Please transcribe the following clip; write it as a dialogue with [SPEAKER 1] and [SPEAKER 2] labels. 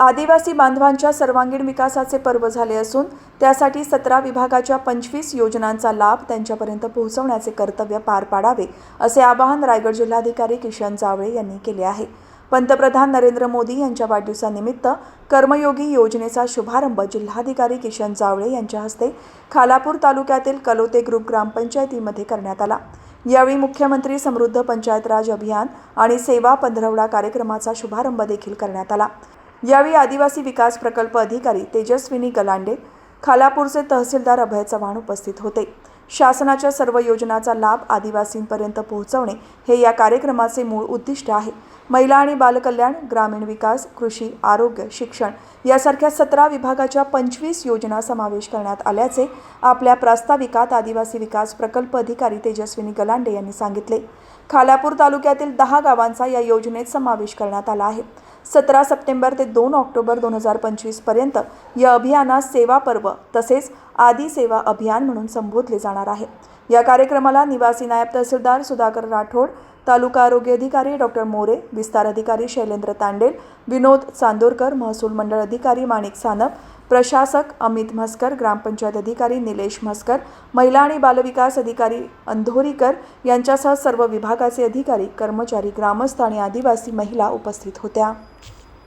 [SPEAKER 1] आदिवासी बांधवांच्या सर्वांगीण विकासाचे पर्व झाले असून त्यासाठी सतरा विभागाच्या पंचवीस योजनांचा लाभ त्यांच्यापर्यंत पोहोचवण्याचे कर्तव्य पार पाडावे असे आवाहन रायगड जिल्हाधिकारी किशन जावळे यांनी केले आहे. पंतप्रधान नरेंद्र मोदी यांच्या वाढदिवसानिमित्त कर्मयोगी योजनेचा शुभारंभ जिल्हाधिकारी किशन जावळे यांच्या हस्ते खालापूर तालुक्यातील कलोते ग्रुप ग्रामपंचायतीमध्ये करण्यात आला. यावेळी मुख्यमंत्री समृद्ध पंचायत राज अभियान आणि सेवा पंधरवडा कार्यक्रमाचा शुभारंभ देखील करण्यात आला. यावेळी आदिवासी विकास प्रकल्प अधिकारी तेजस्विनी गलांडे खालापूरचे तहसीलदार अभय चव्हाण उपस्थित होते. शासनाच्या सर्व योजनाचा लाभ आदिवासींपर्यंत पोहोचवणे हे या कार्यक्रमाचे मूळ उद्दिष्ट आहे. महिला आणि बालकल्याण ग्रामीण विकास कृषी आरोग्य शिक्षण यासारख्या सतरा विभागाच्या पंचवीस योजना समावेश करण्यात आल्याचे आपल्या प्रास्ताविकात आदिवासी विकास प्रकल्प अधिकारी तेजस्विनी गलांडे यांनी सांगितले. खालापूर तालुक्यातील दहा गावांचा या योजनेत समावेश करण्यात आला आहे. सतरा सप्टेंबर ते दोन ऑक्टोबर दोन हजार पंचवीसपर्यंत या अभियानास सेवा पर्व तसेच आदी सेवा अभियान म्हणून संबोधले जाणार आहे. या कार्यक्रमाला निवासी नायब तहसीलदार सुधाकर राठोड तालुका आरोग्य अधिकारी डॉक्टर मोरे विस्तार अधिकारी शैलेंद्र तांडेल विनोद चांदोरकर महसूल मंडळ अधिकारी माणिक सानप प्रशासक अमित म्हस्कर ग्रामपंचायत अधिकारी निलेश म्हस्कर महिला आणि बालविकास अधिकारी अंधोरीकर यांच्यासह सर्व विभागाचे अधिकारी कर्मचारी ग्रामस्थ आणि आदिवासी महिला उपस्थित होत्या.